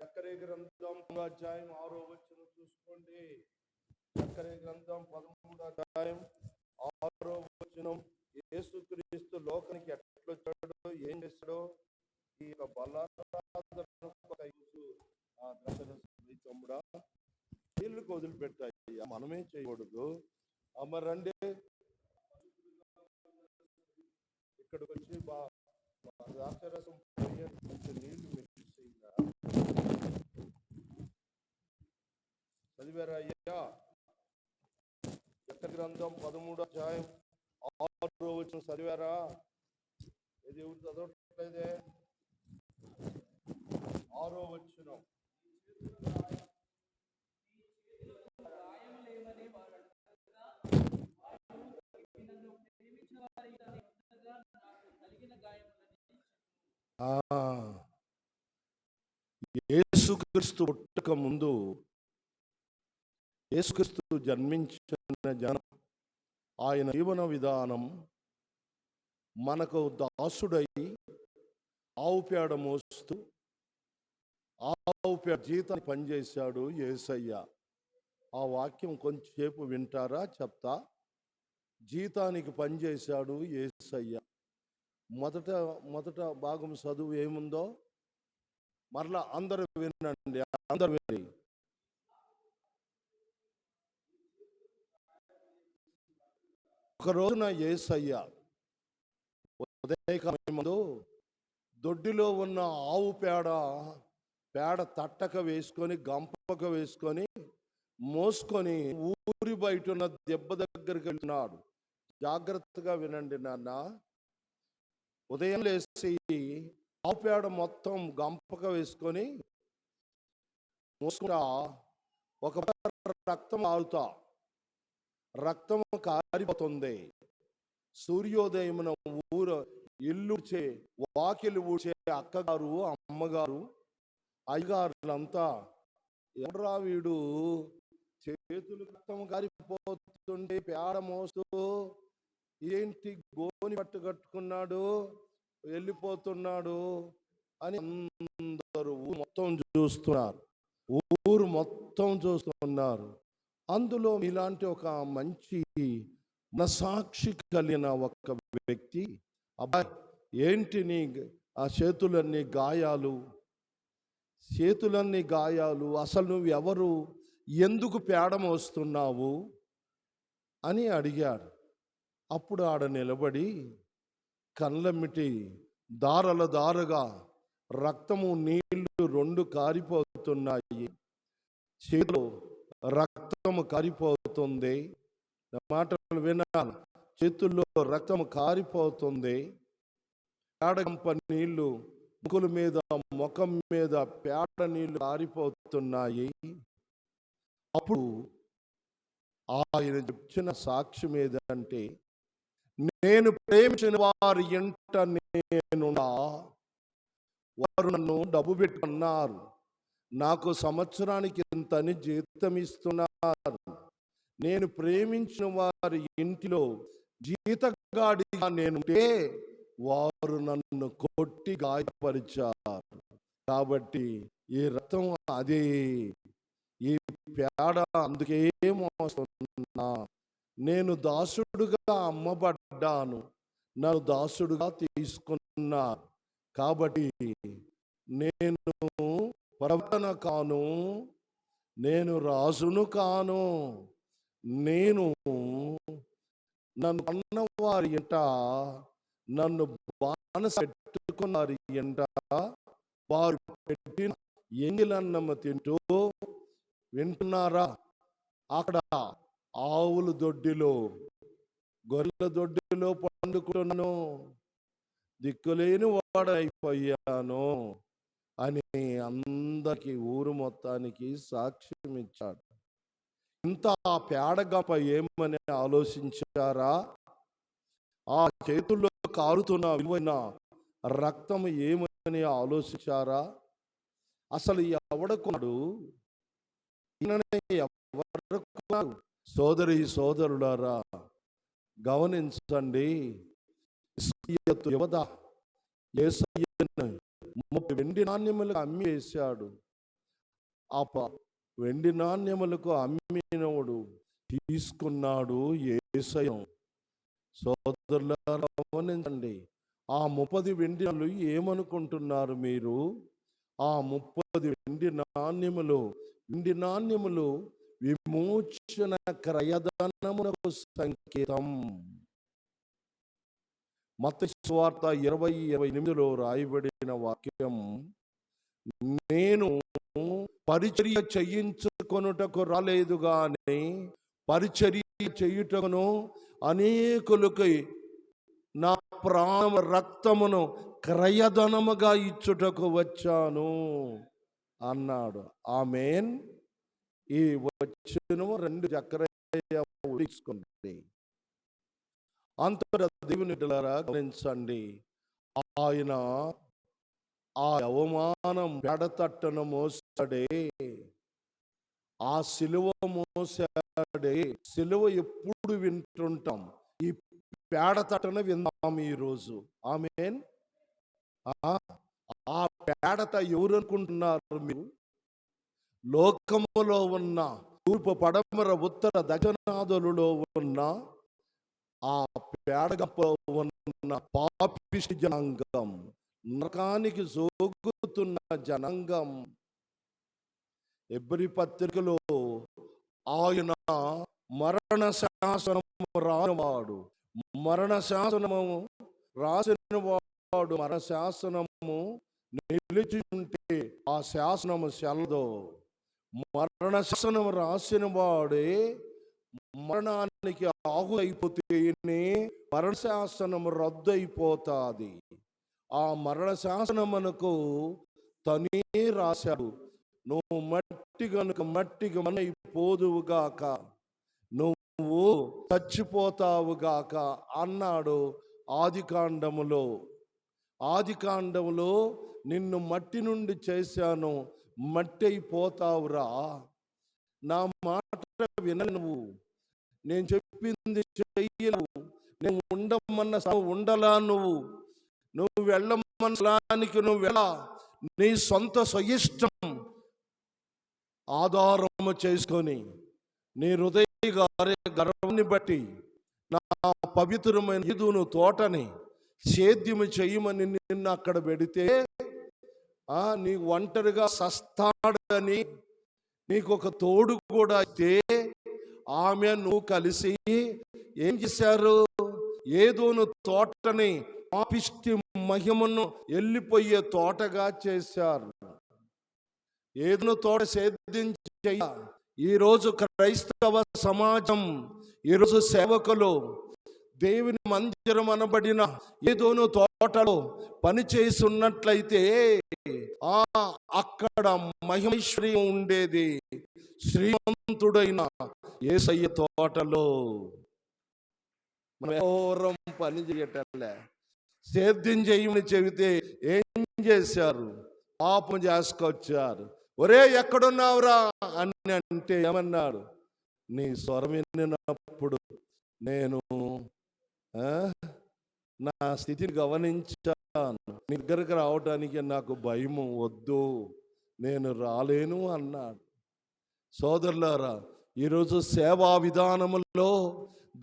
చక్కరే గ్రంథం అధ్యాయం ఆరో వచ్చిన చూసుకోండి. చక్కరే గ్రంథం పదమూడు అధ్యాయం ఆరో వచనం. యేసుక్రీస్తు లోకానికి ఎట్లొచ్చాడో ఏం చేశాడో ఈ యొక్క బలారాధనకు ఒక యేసు ఆ మనమే చేయకూడదు. అమ్మ రండి. ఇక్కడికి వచ్చి బా ద్రాక్షరసం నీళ్ళు మిక్స్ చదివారయ్యా చట్ట గ్రంథం పదమూడో అధ్యాయం ఆరో వచ్చిన చదివారా? ఇది ఎవరు చదవట్లేదే? ఆరో వచ్చిన యేసుక్రీస్తు పుట్టక ముందు యేసుక్రీస్తు జన్మించిన జనం ఆయన జీవన విధానం మనకు దాసుడై ఆవు పేడ మోస్తూ ఆవు పేడ జీతాన్ని పనిచేశాడు ఏసయ్య. ఆ వాక్యం కొంచెంసేపు వింటారా చెప్తా? జీతానికి పనిచేశాడు ఏసయ్య. మొదట మొదట భాగం చదువు ఏముందో? మరలా అందరూ వినండి అందరూ విని ఒక రోజున యేసయ్య ఉదయకాలం ముందు దొడ్డిలో ఉన్న ఆవు పేడ పేడ తట్టక వేసుకొని గంపక వేసుకొని మోసుకొని ఊరి బయట ఉన్న దెబ్బ దగ్గరికి వెళ్తున్నాడు జాగ్రత్తగా వినండి నాన్న. ఉదయం లేచి ఆవు పేడ మొత్తం గంపక వేసుకొని మోసుకుంటా ఒక రక్తం ఆగుతా రక్తం కారిపోతుంది. సూర్యోదయమున ఊరు ఇల్లు చే వాకిలు ఊడ్చే అక్కగారు అమ్మగారు అయ్యగారులంతా ఎవరా వీడు? చేతులు రక్తం కారిపోతుంటే పేడ మోస్తూ ఏంటి గోని పట్టు కట్టుకున్నాడు? వెళ్ళిపోతున్నాడు అని అందరూ ఊరు మొత్తం చూస్తున్నారు. ఊరు మొత్తం చూస్తున్నారు. అందులో ఇలాంటి ఒక మంచి మనసాక్షి కలిగిన ఒక వ్యక్తి అబ్బాయి ఏంటి నీ ఆ చేతులన్నీ గాయాలు? చేతులన్నీ గాయాలు అసలు నువ్వు ఎవరు ఎందుకు పేడ మోస్తున్నావు? అని అడిగాడు. అప్పుడు ఆడ నిలబడి కళ్ళమిటి దారల దారగా రక్తము నీళ్ళు రెండు కారిపోతున్నాయి. చేతిలో రక్తము కారిపోతుంది. నా మాటలు వినాలి చేతుల్లో రక్తము కారిపోతుంది. పేడగంప నీళ్ళు ముక్కుల మీద ముఖం మీద పేడ నీళ్ళు కారిపోతున్నాయి. అప్పుడు ఆయన చెప్పిన సాక్ష్యం ఏదంటే నేను ప్రేమించిన వారి ఎంట నేనున్నా. వారు నన్ను డబ్బు పెట్టుకున్నారు. నాకు సంవత్సరానికి ఇంతని జీతం ఇస్తున్నారు. నేను ప్రేమించిన వారి ఇంటిలో జీతగాడిగా నేనుంటే వారు నన్ను కొట్టి గాయపరిచారు. కాబట్టి ఈ రథం అదే. ఈ పేడ అందుకే మోస్తున్నా. నేను దాసుడుగా అమ్మబడ్డాను. నన్ను దాసుడుగా తీసుకున్నా కాబట్టి నేను ప్రవర్తన కాను నేను రాజును కాను నేను నన్ను అన్నవారి ఎంట నన్ను బానస పెట్టుకున్నారు ఎంట. వారు పెట్టిన ఎంగిలన్నమ్మ తింటూ వింటున్నారా? అక్కడ ఆవుల దొడ్డిలో గొర్రెల దొడ్డిలో పండుకున్నాను దిక్కులేని వాడైపోయాను. అని అందరికి ఊరు మొత్తానికి సాక్ష్యం ఇచ్చాడు. ఇంత పేడగప ఏమని ఆలోచించారా? ఆ చేతుల్లో కారుతున్న విలువైన రక్తం ఏమని ఆలోచించారా? అసలు ఎవడకున్నాడు? ఎవరు సోదరి సోదరులారా గమనించండి. యువత ఏసయ్యను ముప్పై వెండి నాణ్యములకు అమ్మి వేశాడు. ఆ ప- వెండి నాణ్యములకు అమ్మినోడు తీసుకున్నాడు ఏసయం సోదరులారా గమనించండి ఆ ముప్పది వెండి ఏమనుకుంటున్నారు మీరు? ఆ ముప్పది వెండి నాణ్యములు వెండి నాణ్యములు విమోచన క్రయధనమునకు సంకేతం. మత స్వార్త ఇరవై ఇరవై ఎనిమిదిలో రాయబడిన వాక్యం నేను పరిచర్య చేయించుకొనుటకు రాలేదు కానీ పరిచర్య చేయుటకును అనేకులకి నా ప్రాణ రక్తమును క్రయధనముగా ఇచ్చుటకు వచ్చాను. అన్నాడు. ఆమెన్. ఈ వచ్చిన రెండు చక్రయ్య తీసుకుంది. అంతట దేవుని బిడ్డలారా గమనించండి. ఆయన ఆ అవమానం పెడతట్టను మోసాడే. ఆ సిలువ మోసాడే. సిలువ ఎప్పుడు వింటుంటాం. ఈ పేడతటను విందాం ఈరోజు. ఆమెన్. ఆ ఆ పేడత ఎవరు అనుకుంటున్నారు మీరు? లోకములో ఉన్న తూర్పు పడమర ఉత్తర దక్షిణాదులలో ఉన్న ఆ పేడగంపలో ఉన్న పాపిష్టి జనాంగం నరకానికి జోగుతున్న జనాంగం. ఎబ్రి పత్రికలో ఆయన మరణ శాసనం రానివాడు మరణ శాసనము రాసిన వాడు మరణ శాసనము నిలిచి ఉంటే ఆ శాసనము సెలదు. మరణ శాసనం రాసిన వాడే మరణానికి ఆహుతైపోతేనే అయిపోతేనే శాసనము రద్దు అయిపోతాది ఆ మరణ శాసనమునకు తనే రాశాడు. నువ్వు మట్టి గనుక మట్టికి మనైపోదువుగాక నువ్వు చచ్చిపోతావుగాక అన్నాడు ఆది కాండములో ఆది కాండములో నిన్ను మట్టి నుండి చేశాను మట్టి అయిపోతావురా నా మాట విన నువ్వు. నేను చెప్పింది చెయ్యను నేను ఉండమన్న ఉండలా నువ్వు. నువ్వు వెళ్ళమన్న స్థలానికి నువ్వు వెళ్ళ. నీ సొంత స్వయిష్టం ఆధారము చేసుకొని నీ హృదయ గారే గర్వాన్ని బట్టి నా పవిత్రమైన ఈదును తోటని సేద్యము చేయమని నిన్ను అక్కడ పెడితే నీ ఒంటరిగా సస్తాడని నీకు ఒక తోడు కూడా అయితే ఆమె నువ్వు కలిసి ఏం చేశారు? ఏదోను తోటని పాపిష్టి మహిమను వెళ్ళిపోయే తోటగా చేశారు. ఏదోను తోట సేద్యం ఈ రోజు క్రైస్తవ సమాజం ఈరోజు సేవకులు దేవుని మందిరం అనబడిన ఏదోను తోటలో పని చేస్తున్నట్లయితే ఆ అక్కడ మహిమైశ్వర్యం ఉండేది. శ్రీమంతుడైన ఏసయ్య తోటలో. మనం పని చేయటంలే. సేద్యం చేయమని చెబితే ఏం చేశారు? పాపం చేసుకొచ్చారు. ఒరే ఎక్కడున్నావురా? అని అంటే ఏమన్నాడు? నీ స్వరం వినినప్పుడు నేను ఆ, నా స్థితిని గమనించాను. నీ దగ్గరకు రావడానికి నాకు భయం వద్దు. నేను రాలేను అన్నాడు. సోదరులారా ఈరోజు సేవా విధానములో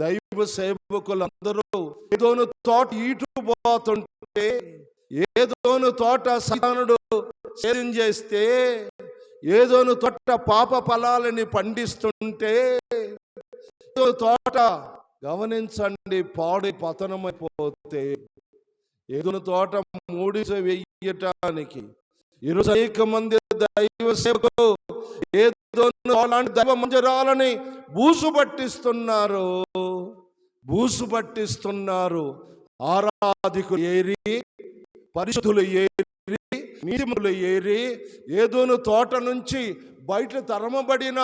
దైవ సేవకులందరూ ఏదోను తోట ఈటు పోతుంటే ఏదోను తోట సైతానుడు సేద్యం చేస్తే ఏదోను తోట పాప ఫలాలని పండిస్తుంటే తోట గమనించండి పాడి పతనమైపోతే ఏదోను తోట మూడిస వెయ్యటానికి ఈరోజు అనేక మంది దైవ సేవకులు ఏదో అలాంటి దైవ మంజరాలని బూసు పట్టిస్తున్నారు. బూసు పట్టిస్తున్నారు. ఆరాధికులు ఏరి పరిశుద్ధులు ఏరి నీతిములు ఏరి ఏదోను తోట నుంచి బయట తరమబడిన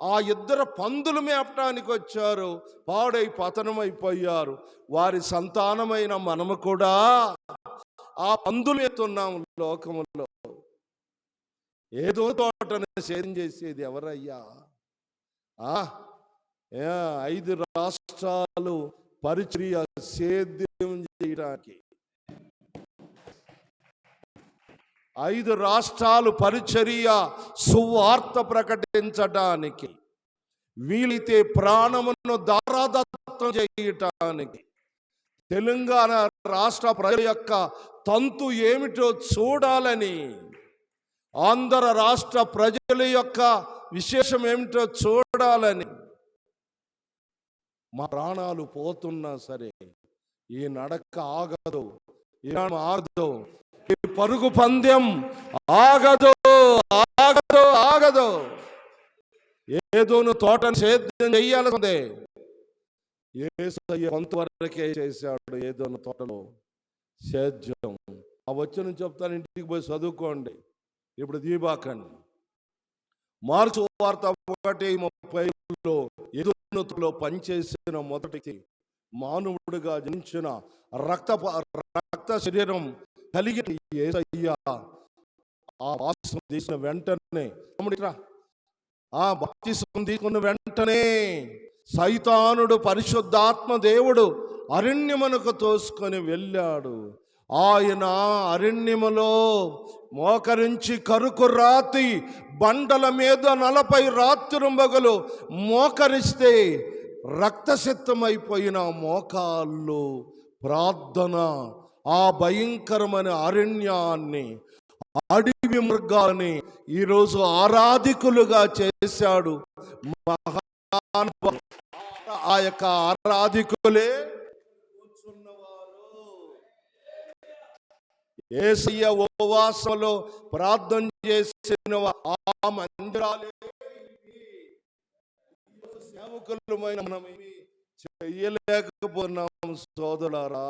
ఆ ఇద్దరు పందులు మేపటానికి వచ్చారు పాడై పతనమైపోయారు వారి సంతానమైన మనము కూడా ఆ పందులు ఎత్తున్నాం లోకములో. ఏదో తోటను సేద్యం చేసేది ఎవరయ్యా? ఆ? ఐదు రాష్ట్రాలు పరిచర్య సేద్యం చేయడానికి. ఐదు రాష్ట్రాలు పరిచర్య సువార్త ప్రకటించడానికి వీలైతే ప్రాణమును దారాదత్తం చేయటానికి తెలంగాణ రాష్ట్ర ప్రజల యొక్క తంతు ఏమిటో చూడాలని ఆంధ్ర రాష్ట్ర ప్రజల యొక్క విశేషం ఏమిటో చూడాలని. మా ప్రాణాలు పోతున్నా సరే ఈ నడక ఆగదు ఈ ఆగదు. ఈ పరుగు పందెం ఆగదు ఆగదు ఆగదు. ఏదోను తోటను సేద్యం చెయ్యాల్సిందే ఏసయ్య కొంతవరకే చేశాడు ఏదోను తోటలో సేద్యం. ఆ వచ్చిన చెప్తాను ఇంటికి పోయి చదువుకోండి. ఇప్పుడు దీబాకండి మార్చు వార్త ఒకటి ముప్పైలో ఎదురులో పనిచేసిన మొదటికి మానవుడిగా జనించిన రక్త రక్త శరీరం కలిగిన ఏసయ్యా ఆ వాసం తీసిన వెంటనే తమ్ముడిరా, ఆ బాప్తిసం తీసుకున్న వెంటనే సైతానుడు పరిశుద్ధాత్మ దేవుడు అరణ్యమునకు తోసుకొని వెళ్ళాడు. ఆయన అరణ్యములో మోకరించి కరుకు రాతి బండల మీద నలభై రాత్రుంబగలు మోకరిస్తే రక్తసిద్ధమైపోయిన మోకాళ్ళు ప్రార్థన ఆ భయంకరమైన అరణ్యాన్ని అడవి మృగాల్ని ఈరోజు ఆరాధికులుగా చేశాడు మహానుభావుడు. ఆ యొక్క ఆరాధికులే ఏసయ్య ఉపవాసంలో ప్రార్థన చేసిన ఆ మందిరాలే సేవకులమైన మనం ఇవి చెయ్యలేకపోతున్నాం సోదరులారా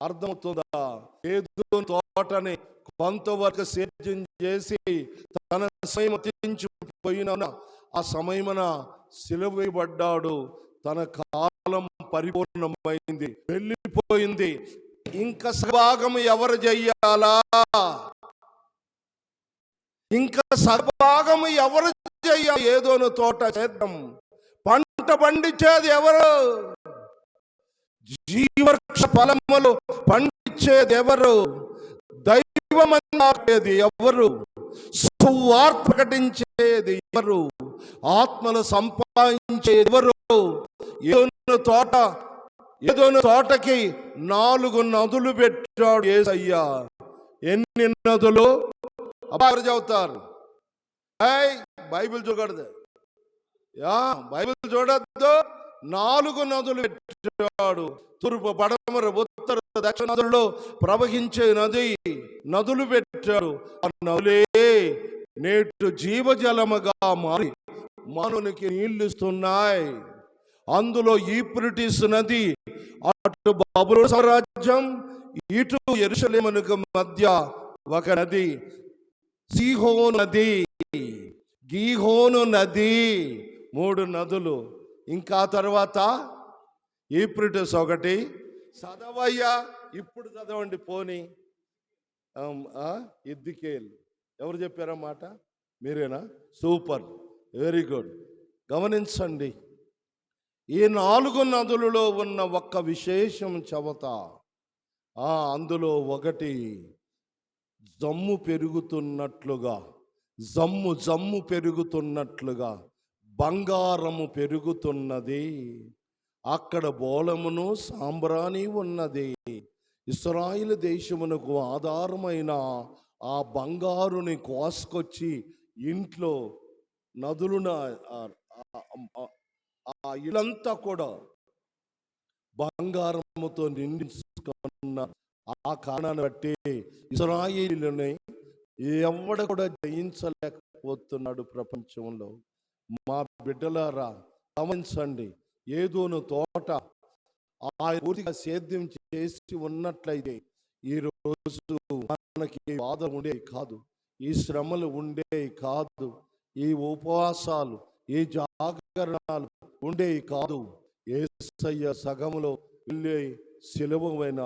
అర్థమవుతుందా? ఏదో తోటని కొంతవరకు సేద్యం చేసి తన సమయమతించిపోయిన ఆ సమయమున సిలువేయబడ్డాడు తన కాలం పరిపూర్ణమైంది వెళ్ళిపోయింది. ఇంకా సభాగం ఎవరు చెయ్యాలా ఇంకా సభాగం ఎవరు చెయ్యాలి ఏదోను తోట చేద్దాం. పంట పండించేది ఎవరు? జీవవృక్ష ఫలములు పండించేది ఎవరు? దైవమన్నది ఎవరు? సువార్త ప్రకటించేది ఎవరు ఆత్మలు సంపాదించేది ఎవరు ఏదోను తోట ఏదోను తోటకి నాలుగు నదులు పెట్టాడు ఏసయ్యా. ఎన్ని నదులు? అబ్బాయి చదువుతారు. బైబిల్ చూడదు యా బైబిల్ చూడద్దు. నాలుగు నదులు పెట్టాడు. తూర్పు పడమర ఉత్తర దక్షిణ నదుల్లో ప్రవహించే నది నదులు పెట్టాడు. ఆ నదులే నేటు జీవజలముగా మారి మానవునికి నీళ్ళిస్తున్నాయి. అందులో ఈప్రిటిస్ నది అటు బబులు సామ్రాజ్యం ఇటు ఎరుసలేమునకు మధ్య ఒక నది సీహోను నది గీహోను నది మూడు నదులు. ఇంకా తర్వాత ఈప్రిటస్ ఒకటి. చదవయ్యా ఇప్పుడు చదవండి పోని. ఇద్దికేల్. ఎవరు చెప్పారా మాట? మీరేనా? సూపర్. Very good. గమనించండి. ఈ నాలుగు నదులలో ఉన్న ఒక్క విశేషం చవత ఆ అందులో ఒకటి జమ్ము పెరుగుతున్నట్లుగా జమ్ము జమ్ము పెరుగుతున్నట్లుగా. బంగారము పెరుగుతున్నది. అక్కడ బోలమును సాంబ్రాణి ఉన్నది. ఇస్రాయిల్ దేశమునకు ఆధారమైన ఆ బంగారుని కోసుకొచ్చి ఇంట్లో నదులున ఆ- ఇలంతా కూడా బంగారముతో నిండించుకున్న ఆ కారణాన్ని బట్టి ఇస్రాయిల్ని ఎవడ కూడా జయించలేకపోతున్నాడు ప్రపంచంలో. మా బిడ్డలారా గమనించండి. ఏదోను తోట ఆ పూర్తిగా సేద్యం చేసి ఉన్నట్లయితే ఈ రోజు మనకి బాధ ఉండేవి కాదు ఈ శ్రమలు ఉండేవి కాదు ఈ ఉపవాసాలు ఈ జాగరణాలు ఉండేవి కాదు. ఏసయ్య సగములో వెళ్ళే సులభమైన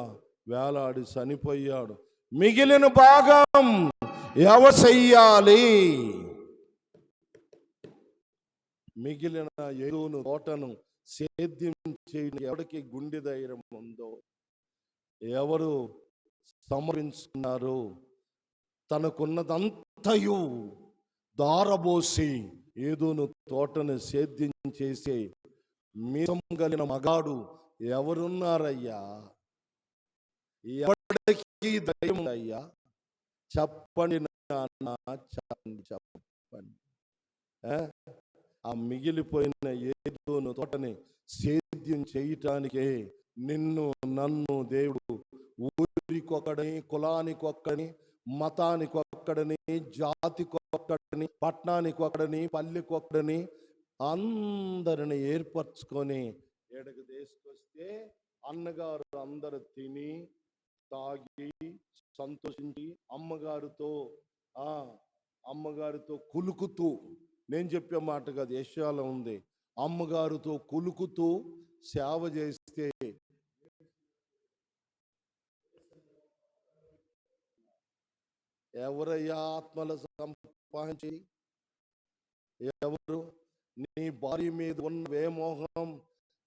వేలాడి చనిపోయాడు. మిగిలిన భాగం ఎవ చెయ్యాలి మిగిలిన ఎరువును తోటను సేద్యం చేయడం ఎవరికి గుండె ధైర్యం ఉందో ఎవరు సమరించుకున్నారు తనకున్నదంతయు దారబోసి ఏదోను తోటను సేద్యం చేసే మీసం కలిగిన మగాడు ఎవరున్నారయ్యా? ఎవరికి ధైర్యం అయ్యా చెప్పండి నాన్న చెప్పండి చెప్పండి. ఆ? మిగిలిపోయిన ఏదోను తోటని సేద్యం చేయటానికే నిన్ను నన్ను దేవుడు ఊరికొక్కడని కులానికొక్కడని మతానికొక్కడని జాతికొక్కడని పట్టణానికొక్కడని పల్లెకొక్కడని అందరిని ఏర్పరచుకొని ఎడకు తీసుకొస్తే అన్నగారు అందరు తిని తాగి సంతోషించి అమ్మగారితో ఆ అమ్మగారితో కులుకుతూ నేను చెప్పే మాట కాదు యశాలో ఉంది. అమ్మగారితో కులుకుతూ సేవ చేస్తే ఎవరయ్యా ఆత్మల సంపాదించి? ఎవరు? నీ భార్య మీద ఉన్న వేమోహం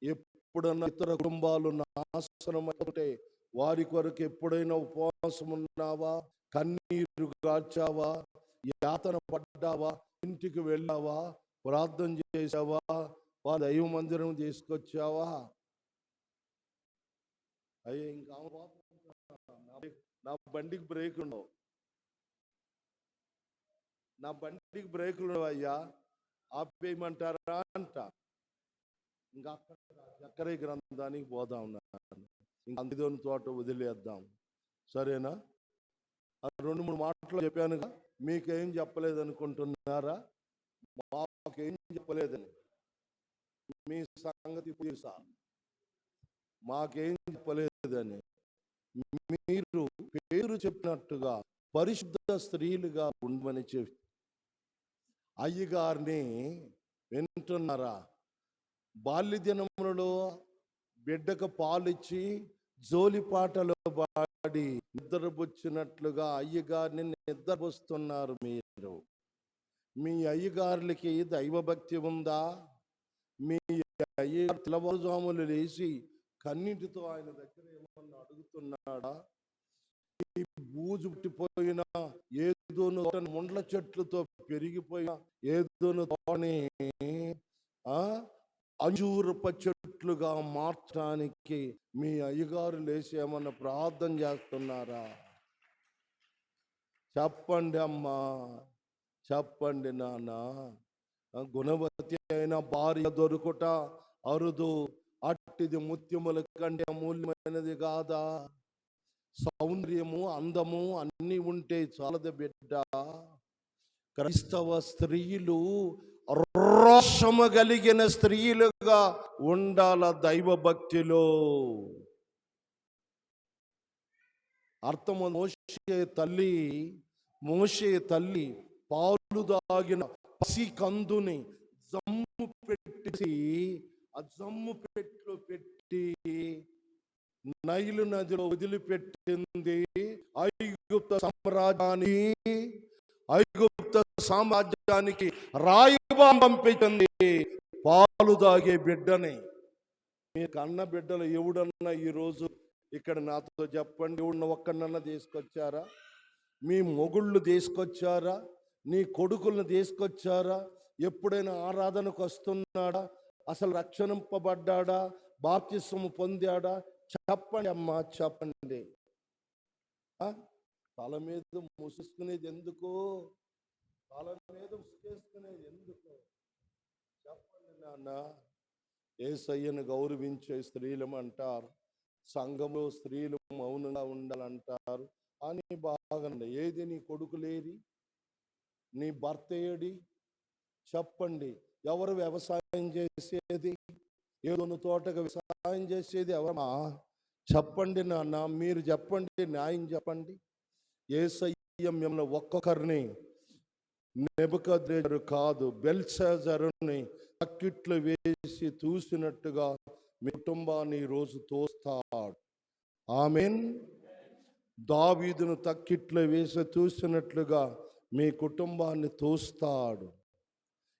ఎప్పుడన్నా ఇతర కుటుంబాలు నాశనం అవుతే వారి కొరకు ఎప్పుడైనా ఉపవాసం ఉన్నావా కన్నీరు గార్చావా? యాతన పడ్డావా? ఇంటికి వెళ్ళావా? ప్రార్థన చేసావా వాళ్ళ దైవ మందిరం తీసుకొచ్చావా? అయ్యే ఇంకా నా బండికి బ్రేక్ ఉండవు. నా బండికి బ్రేకులు ఉండవు అయ్యా. ఆపేయమంటారా అంట. ఇంకా చక్కరే గ్రంథానికి పోదాం ఉన్నాను ఇంకా అందులోని తోట వదిలేద్దాం. సరేనా? రెండు మూడు మాటలు చెప్పానుగా. మీకేం చెప్పలేదు అనుకుంటున్నారా మాకేం చెప్పలేదని. మీ సంగతి తెలుసా? మాకేం చెప్పలేదని. మీరు పేరు చెప్పినట్టుగా పరిశుద్ధ స్త్రీలుగా ఉండమని చెప్పి. అయ్యగారిని వింటున్నారా? బాల్య దినములలో బిడ్డకు పాలిచ్చి జోలిపాటలు పాడి నిద్రపుచ్చినట్లుగా అయ్యగారిని నిద్రపుస్తున్నారు మీరు. మీ అయ్యగారులకి దైవభక్తి ఉందా? మీ అయ్యగారు తెల్లవారుజాములు లేచి కన్నింటితో ఆయన దగ్గర ఏమన్నా అడుగుతున్నాడా? ఈ బూజు పుట్టిపోయిన ఏదోను ముండ్ల చెట్లతో పెరిగిపోయిన ఏదోను తోటని ఆ? పచ్చ చెట్లుగా మార్చడానికి మీ అయ్యగారు లేచి ఏమన్నా ప్రార్థన చేస్తున్నారా? చెప్పండి అమ్మా చెప్పండి నాన్న. గుణవతి అయిన భార్య దొరుకుట అరుదు అట్టిది ముత్యముల కంటే అమూల్యమైనది కాదా? సౌందర్యము అందము అన్నీ ఉంటే చాలదు బిడ్డ. క్రైస్తవ స్త్రీలు రోషము కలిగిన స్త్రీలుగా ఉండాల దైవ భక్తిలో అర్థము తల్లి మోసే తల్లి పాలు దాగిన పసి కందుని జమ్ము పెట్టి ఆ జమ్ము పెట్టు పెట్టి నైలు నదిలో వదిలిపెట్టింది ఐగుప్త సామ్రాజ్యాన్ని. ఐగుప్త సామ్రాజ్యానికి రాయిబా పంపించింది. పాలు తాగే బిడ్డని. మీకు అన్న బిడ్డలు ఎవడన్నా ఈరోజు ఇక్కడ నాతో చెప్పండి. ఎవడన్న ఒక్కడన్నా తీసుకొచ్చారా? మీ మొగుళ్ళు తీసుకొచ్చారా? నీ కొడుకులను తీసుకొచ్చారా? ఎప్పుడైనా ఆరాధనకు వస్తున్నాడా? అసలు రక్షణింపబడ్డాడా బాప్తిస్వము పొందాడా? చెప్పండి అమ్మా చెప్పండి. తల మీద ముసుకునేది ఎందుకు? తల మీద ముసుకేసుకునేది ఎందుకు? చెప్పండి నాన్న. ఏసయ్యను గౌరవించే స్త్రీలం అంటారు. సంఘంలో స్త్రీలు మౌనంగా ఉండాలంటారు. అని బాగుంది ఏది నీ కొడుకు లేరి నీ భర్త ఏడి? చెప్పండి. ఎవరు వ్యవసాయం చేసేది? ఏదోను తోటకు వ్యవసాయం చేసేది ఎవరమ్మా? చెప్పండి నాన్న. మీరు చెప్పండి న్యాయం చెప్పండి. ఏసయ్యం ఒక్కొక్కరిని. నెబుకద్రేజరు కాదు బెల్సాజరుని అక్కిట్లు వేసి చూసినట్టుగా మీ కుటుంబాన్ని ఈరోజు రోజు తోస్తాడు. ఆమెన్. దావీదును తక్కిట్లు వేసి చూసినట్లుగా మీ కుటుంబాన్ని తోస్తాడు.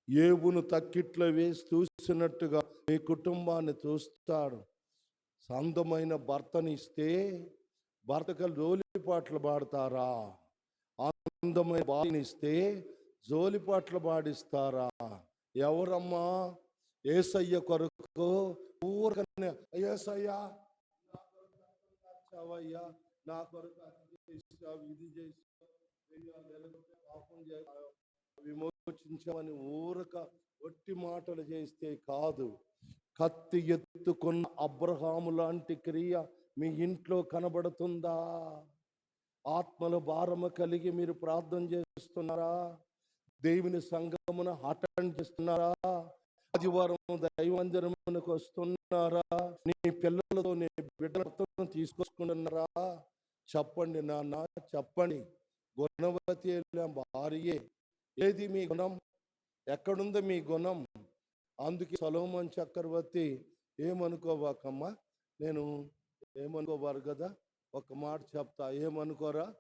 ఏవును తక్కిట్లో వేసి చూసినట్టుగా మీ కుటుంబాన్ని చూస్తాడు అందమైన భర్తనిస్తే భర్తకలు జోలిపాట్లు పాడతారా? ఆనందమైన బాలినిస్తే జోలిపాట్లు పాడిస్తారా? ఎవరమ్మా? ఏసయ్య కొరకు ఊరకనే ఏసయ్యా నా కొరకు నా కొరకు అది చేసావు ఇది చేసావు, విమోచించామని ఊరక ఒట్టి మాటలు చేస్తే కాదు. కత్తి ఎత్తుకున్న అబ్రహాము లాంటి క్రియ మీ ఇంట్లో కనబడుతుందా? ఆత్మల భారము కలిగి మీరు ప్రార్థన చేస్తున్నారా? దేవుని సంగమున అటెండ్ చేస్తున్నారా? ఆదివారం దైవంజనమునకు వస్తున్నారా? నీ పిల్లలతో నీ బిడ్డలతో తీసుకొస్తున్నారా చెప్పండి నాన్న చెప్పండి. గుణవతి భార్యే ఏది మీ గుణం? ఎక్కడుంది మీ గుణం? అందుకే సలోమన్ చక్రవర్తి ఏమనుకోవాకమ్మా? నేను ఏమనుకోవారు కదా? ఒక మాట చెప్తా. ఏమనుకోరా?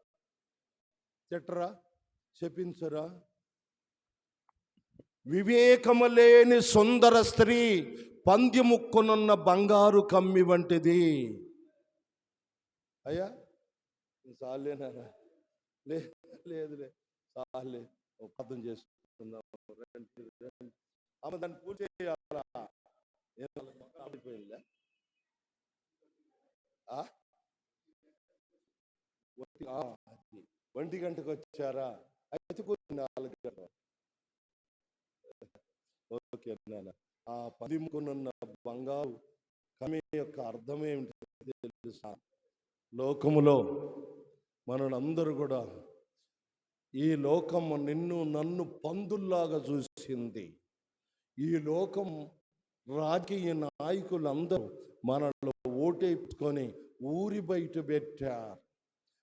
తిట్టరా? చెప్పించరా? వివేకము లేని సుందర స్త్రీ పంది ముక్కునున్న బంగారు కమ్మి వంటిది. అయ్యా చాలేనా లే లేదులే. చాలే. అర్థం చేసుకుందాం. ఆమె దాన్ని పూజ చేయాలా? ఆడిపోయిందా ఒంటి- గంటకు వచ్చారా? అయితే కొంచెం నాలుగు. గంటల ఓకే నాన్న. ఆ పదిముకునున్న బంగారు కమి యొక్క అర్థం ఏమిటి తెలుసా? లోకములో మనందరూ కూడా ఈ లోకం నిన్ను నన్ను పందుల్లాగా చూసింది. ఈ లోకం రాజకీయ నాయకులందరూ మనలో ఓటేసుకొని ఊరి బయట పెట్టారు.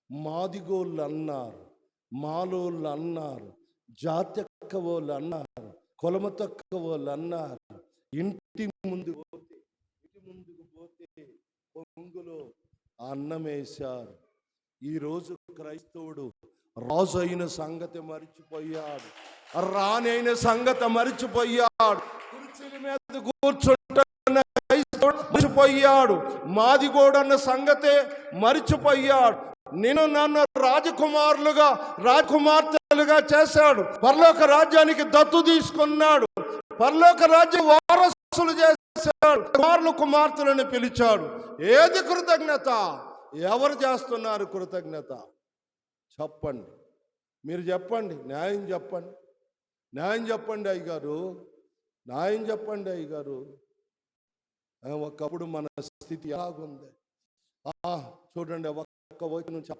మాదిగోళ్ళు అన్నారు మాలోళ్ళు అన్నారు జాతక్క వాళ్ళు అన్నారు కొలమ తక్కువ వాళ్ళు అన్నారు ఇంటి ముందు పోతే ఇంటి ముందుకు పోతే పొంగులో అన్నం వేశారు ఈరోజు క్రైస్తవుడు రాజు అయిన సంగతి మరిచిపోయాడు. రానైన సంగతి మరిచిపోయాడు. కుర్చీల మీద కూర్చుంటున్న మరిచిపోయాడు మాదిగోడన్న సంగతే మరిచిపోయాడు నేను నన్ను రాజకుమారులుగా రాజకుమార్తెలుగా చేశాడు. పరలోక రాజ్యానికి దత్తు తీసుకున్నాడు. పరలోక రాజ్యం వారసులు చేశాడు. కుమారులు కుమార్తెలను పిలిచాడు. ఏది కృతజ్ఞత? ఎవరు చేస్తున్నారు కృతజ్ఞత? చెప్పండి. మీరు చెప్పండి. న్యాయం చెప్పండి. న్యాయం చెప్పండి అయ్యగారు. న్యాయం చెప్పండి అయ్యగారు. ఒకప్పుడు మన స్థితి ఎలాగుంది? చూడండి ఒక్క వైపు నుంచి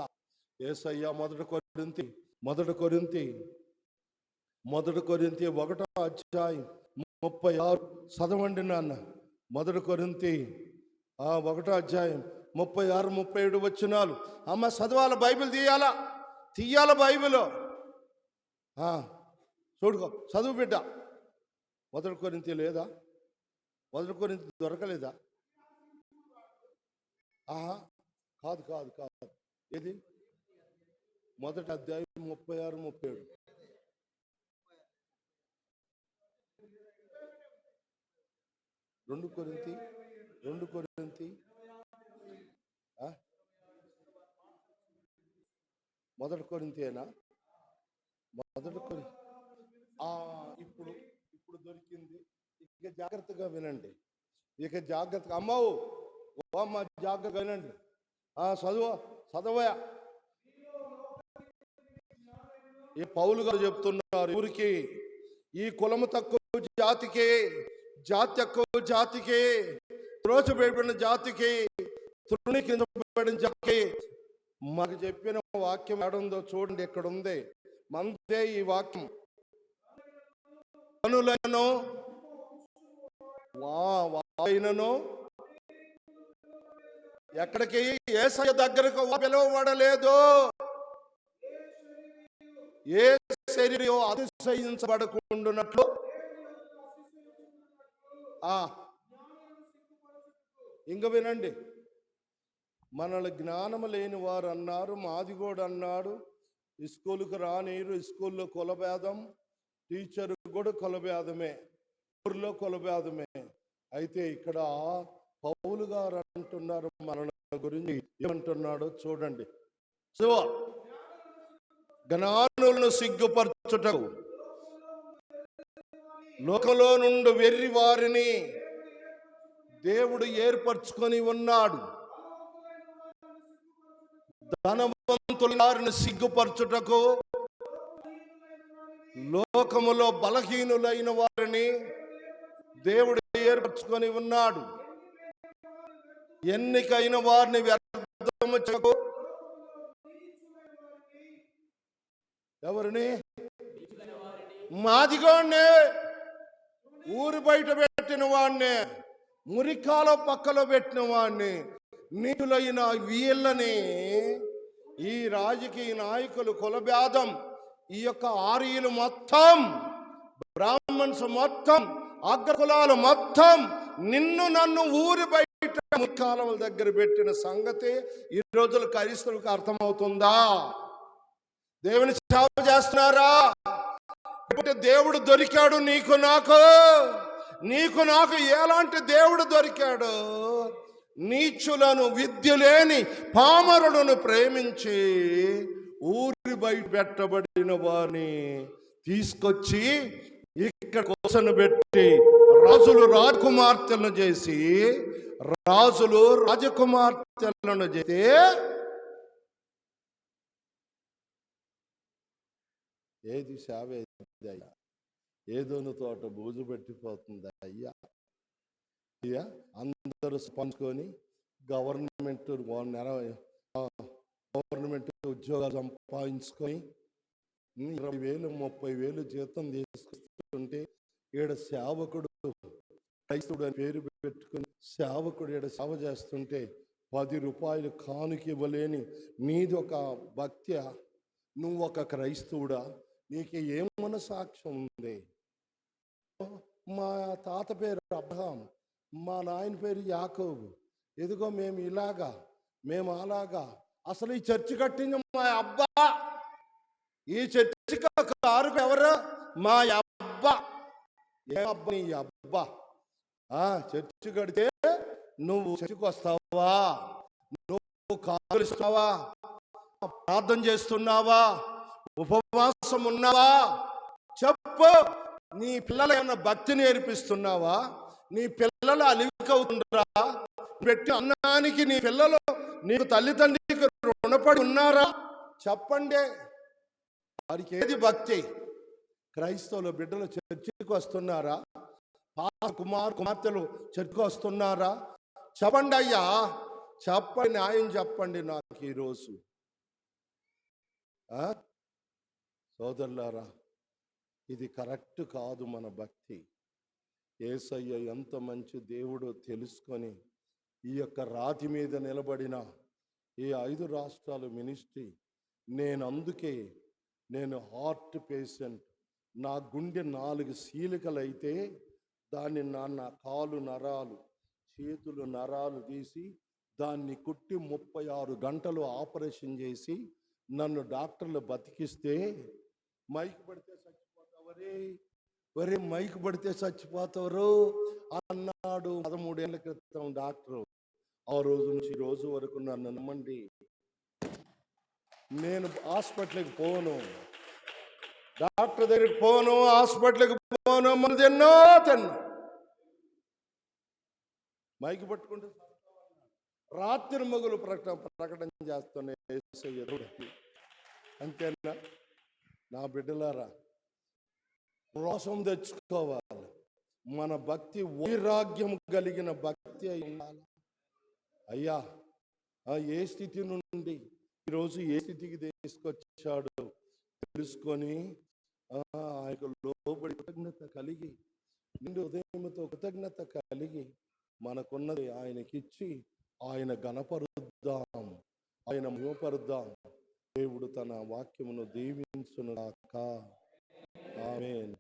ఏసయ్య మొదటి కొరింతి మొదటి కొరింతి మొదటి కొరింతి ఒకటో అధ్యాయం ముప్పై ఆరు. చదవండి నాన్న. మొదటి కొరింతి ఒకటో అధ్యాయం ముప్పై ఆరు ముప్పై ఏడు వచ్చినాలు అమ్మ చదవాల బైబిల్ తీయాలా? తీయాల బైబిల్? చూడుకో చదువు బిడ్డ. మొదటి కొరింతి లేదా? మొదటి దొరకలేదా? ఆహా కాదు కాదు కాదు. ఏది? మొదటి అధ్యాయం ముప్పై ఆరు ముప్పై ఏడు. రెండు కొరింతి రెండు కొరింతి. మొదటి కొరింతేనా మొదటి కొరి ఇప్పుడు ఇప్పుడు దొరికింది. ఇక జాగ్రత్తగా వినండి. ఇక జాగ్రత్తగా అమ్మావు. ఓ అమ్మ జాగ్రత్తగా వినండి. చదువు చదవయా ఈ పౌలు గారు చెప్తున్నారు ఊరికి ఈ కులము తక్కువ జాతికి జాతి తక్కువ జాతికి త్రోచబడిన జాతికి తృణీకరించబడిన జాతికి. మాకు చెప్పిన వాక్యం ఎక్కడుందో చూడండి ఇక్కడ ఉంది మందే ఈ వాక్యం. పనులను వాయినను ఎక్కడికి? ఏసయ్య దగ్గరకు పిలువబడలేదు. ఏ శరీరం అతిశయించబడకుండానట్లు. ఇంక వినండి. మనల్ని జ్ఞానం లేని వారు అన్నారు మాదిగోడు అన్నాడు స్కూలుకు రానీరు స్కూల్లో కులభేదం టీచర్ కూడా కులభేదమే. ఊర్లో కులభేదమే అయితే ఇక్కడ పౌలు గారు అంటున్నారు మరణ గురించి. ఏమంటున్నాడో చూడండి. శివ జ్ఞానులను సిగ్గుపరచుటకు లోకంలో నుండి వెర్రి వారిని దేవుడు ఏర్పరచుకొని ఉన్నాడు. ధనవంతుల వారిని సిగ్గుపరచుటకు లోకములో బలహీనులైన వారిని దేవుడు ఏర్పరచుకొని ఉన్నాడు. ఎన్నికైన వారిని వ్యర్థము చేయకు. ఎవరిని? మాదిగోనే ఊరు బయట పెట్టిన వాడిని మురికాల పక్కలో పెట్టిన వాడిని నీతులైన వీళ్ళని ఈ రాజకీయ నాయకులు కులభేదం ఈ యొక్క ఆర్యులు మొత్తం బ్రాహ్మణ్స్ మొత్తం అగ్రకులాలు మొత్తం నిన్ను నన్ను ఊరి బయట ముక్కాలముల దగ్గర పెట్టిన సంగతి ఈ రోజులు క్రైస్తవులకు అర్థమవుతుందా? దేవుని సేవ చేస్తున్నారా? ఇప్పుడు దేవుడు దొరికాడు నీకు నాకు? నీకు నాకు ఎలాంటి దేవుడు దొరికాడు? నీచులను విద్య లేని పామరులను ప్రేమించి ఊరి బయట పెట్టబడిన వారిని తీసుకొచ్చి ఇక్కడ కోసను పెట్టి రాజులు రాజకుమార్తెలను చేసి రాజులు రాజకుమార్తెలను చేస్తే ఏది సేవ అయ్యా ఏదోను తోట బూజు పెట్టిపోతుంది అయ్యా అయ్యా అందరూ పంచుకొని గవర్నమెంట్ గవర్నమెంట్ ఉద్యోగాలు సంపాదించుకొని ఇరవై వేలు ముప్పై వేలు జీతం ఉంటే ఈడ సేవకుడు క్రైస్తవుడు అని పేరు పెట్టుకుని సేవకుడు ఈడ సేవ చేస్తుంటే పది రూపాయలు కానుక ఇవ్వలేని నీది ఒక భక్త్య? నువ్వు ఒక క్రైస్తవుడా? నీకు ఏం మనసాక్ష్యం ఉంది? మా తాత పేరు అబ్రహాం మా నాయన పేరు యాకోబు. ఎదుగో మేము ఇలాగా మేము అలాగా. అసలు ఈ చర్చి కట్టింది మా అబ్బా. ఈ చర్చి కారు ఎవరు? మా ఏ అబ్బా నీ అబ్బా? ఆ చర్చి కడితే నువ్వు చర్చికి వస్తావా? నువ్వు కాలుస్తావా ప్రార్థన చేస్తున్నావా? ఉపవాసం ఉన్నావా? చెప్పు. నీ పిల్లల ఏమన్నా భక్తి నేర్పిస్తున్నావా? నీ పిల్లలు అలివికవుతుండరా? పెట్టి అన్నానికి నీ పిల్లలు నీకు తల్లిదండ్రికి రుణపడి ఉన్నారా? చెప్పండి. వారికి ఏది భక్తి? క్రైస్తవుల బిడ్డలు చర్చికి వస్తున్నారా? పాత కుమార్ కుమార్తెలు చర్చికి వస్తున్నారా? చెప్పండి అయ్యా. చెప్పండి న్యాయం చెప్పండి నాకు ఈరోజు. సోదరులారా ఇది కరెక్ట్ కాదు మన భక్తి. ఏసయ్య ఎంత మంచి దేవుడో తెలుసుకొని ఈ యొక్క రాతి మీద నిలబడిన ఈ ఐదు రాష్ట్రాల మినిస్ట్రీ నేను అందుకే నేను హార్ట్ పేషెంట్. నా గుండె నాలుగు సీలికలైతే దాన్ని నా నా కాలు నరాలు చేతులు నరాలు తీసి దాన్ని కుట్టి ముప్పై ఆరు గంటలు ఆపరేషన్ చేసి నన్ను డాక్టర్లు బతికిస్తే మైక్ పడితే చచ్చిపోతావరే. వరే మైక్ పడితే చచ్చిపోతారు అన్నాడు పదమూడేళ్ళ క్రితం డాక్టరు. ఆ రోజు నుంచి ఈ రోజు వరకు నన్ను నమ్మండి. నేను హాస్పిటల్కి పోను. డాక్టర్ దగ్గరికి పోను హాస్పిటల్కి పోను మన తిన్నో తిన్నా. మైకి పట్టుకుంటే రాత్రి మొగులు ప్రకటన ప్రకటన చేస్తున్నాయి అంతేనా? నా బిడ్డలారా రోషం తెచ్చుకోవాలి. మన భక్తి వైరాగ్యం కలిగిన భక్తి అయి ఉండాలి. అయ్యా ఆ ఏ స్థితి నుండి ఈరోజు ఏ స్థితికి తీసుకొచ్చాడు? తెలుసుకొని ఆ యొక్క లోబడి కృతజ్ఞత కలిగి నిండు ఉదయంతో కృతజ్ఞత కలిగి మనకున్నది ఆయనకిచ్చి ఆయన గణపరుద్దాం ఆయన మహిమపరుద్దాం. దేవుడు తన వాక్యమును దీవించునుగాక. ఆమె ఆమేన్